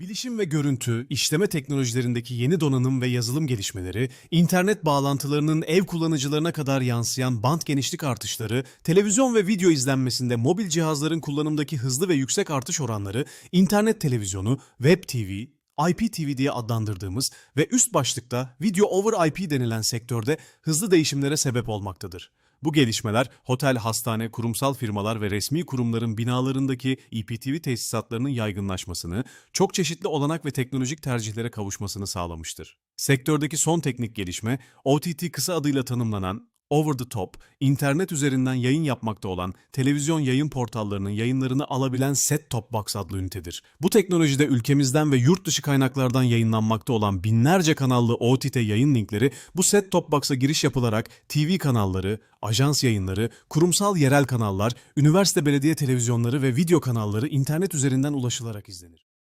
Bilişim ve görüntü, işleme teknolojilerindeki yeni donanım ve yazılım gelişmeleri, internet bağlantılarının ev kullanıcılarına kadar yansıyan band genişlik artışları, televizyon ve video izlenmesinde mobil cihazların kullanımdaki hızlı ve yüksek artış oranları, internet televizyonu, web TV, IPTV diye adlandırdığımız ve üst başlıkta Video over IP denilen sektörde hızlı değişimlere sebep olmaktadır. Bu gelişmeler otel, hastane, kurumsal firmalar ve resmi kurumların binalarındaki IPTV tesisatlarının yaygınlaşmasını, çok çeşitli olanak ve teknolojik tercihlere kavuşmasını sağlamıştır. Sektördeki son teknik gelişme, OTT kısa adıyla tanımlanan over the top, internet üzerinden yayın yapmakta olan televizyon yayın portallarının yayınlarını alabilen set top box adlı ünitedir. Bu teknolojide ülkemizden ve yurt dışı kaynaklardan yayınlanmakta olan binlerce kanallı OTT yayın linkleri bu set top box'a giriş yapılarak TV kanalları, ajans yayınları, kurumsal yerel kanallar, üniversite belediye televizyonları ve video kanalları internet üzerinden ulaşılarak izlenir.